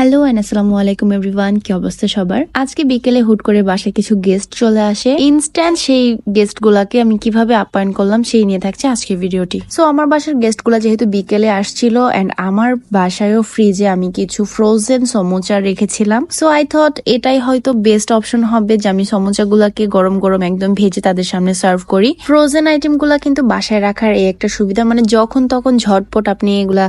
Hello and আসসালামু আলাইকুম everyone, কি অবস্থা সবার? আজকে বিকেলে হুট করে বাসায় কিছু গেস্ট চলে আসে। ইনস্ট্যান্ট সেই গেস্ট গুলাকে আমি কীভাবে আপ্যায়ন করলাম সেই নিয়ে থাকছে আজকে ভিডিওটি সো আমার বাসার গেস্টগুলা যেহেতু বিকেলে আসছিল এন্ড আমার বাসায়ও ফ্রিজে আমি কিছু ফ্রোজেন সমোচা রেখেছিলাম। সো আই থট এটাই হয়তো বেস্ট অপশন হবে যে আমি সমোচা গুলাকে গরম গরম একদম ভেজে তাদের সামনে সার্ভ করি। ফ্রোজেন আইটেমগুলা কিন্তু বাসায় রাখার এই একটা সুবিধা মানে যখন তখন ঝটপট আপনি এগুলা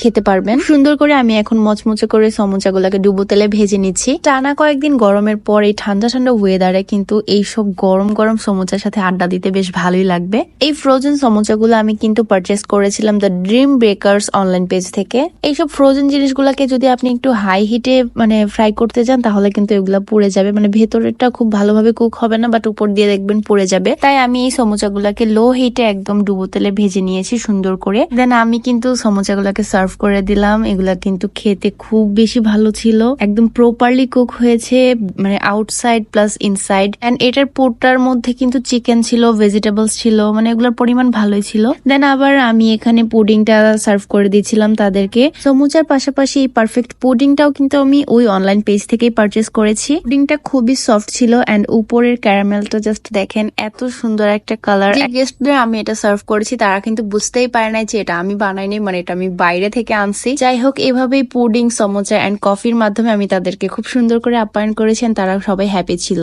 খেতে পারবেন। সুন্দর করে আমি এখন মচমচে করে সমোচা গুলাকে ডুবো তেলে ভেজে নিচ্ছি। টানা কয়েকদিন গরমের পর এই ঠান্ডা ঠান্ডা ওয়েদারে কিন্তু এইসব গরম গরম সমোচার সাথে আড্ডা দিতে বেশ ভালোই লাগবে। এই ফ্রোজেন সমোচা গুলো আমি কিন্তু পারচেস করেছিলাম the dream bakers online page থেকে। এইসব ফ্রোজেন জিনিসগুলোকে যদি আপনি একটু হাই হিটে মানে ফ্রাই করতে যান তাহলে কিন্তু এগুলা পুড়ে যাবে। মানে ভেতরেরটা খুব ভালোভাবে কুক হবে না বাট উপর দিয়ে দেখবেন পুড়ে যাবে। তাই আমি এই সমোচা গুলাকে লো হিটে একদম ডুবো তেলে ভেজে নিয়েছি সুন্দর করে। দেন আমি কিন্তু সমোচা গুলাকে সার্ভ করে দিলাম। এগুলা কিন্তু খেতে খুব বেশি ভালো ছিল একদম প্রপারলি কুক হয়েছে মানে আউটসাইড প্লাস ইনসাইড এন্ড এটার পোরটার মধ্যে কিন্তু চিকেন ছিল ভেজিটেবলস ছিল মানে এগুলোর পরিমাণ ভালোই ছিল। দেন আবার আমি এখানে পুডিংটা সার্ভ করে দিয়েছিলাম তাদেরকে। সমুচার পাশাপাশি এই পারফেক্ট পুডিংটাও কিন্তু আমি ওই অনলাইন পেজ থেকেই পারচেস করেছি। পুডিংটা খুবই সফট ছিল এন্ড উপরের ক্যারামেলটা জাস্ট দেখেন এত সুন্দর একটা কালার গেস্টদের আমি এটা সার্ভ করেছি তারা কিন্তু বুঝতেই পারে নাই যে এটা আমি বানাইনি মানে এটা আমি বাইরে থেকে আনছি। যাই হোক এভাবেই পুডিং সমোচা এন্ড কফির মাধ্যমে আমি তাদেরকে খুব সুন্দর করে আপ্যায়ন করেছেন তারা সবাই হ্যাপি ছিল।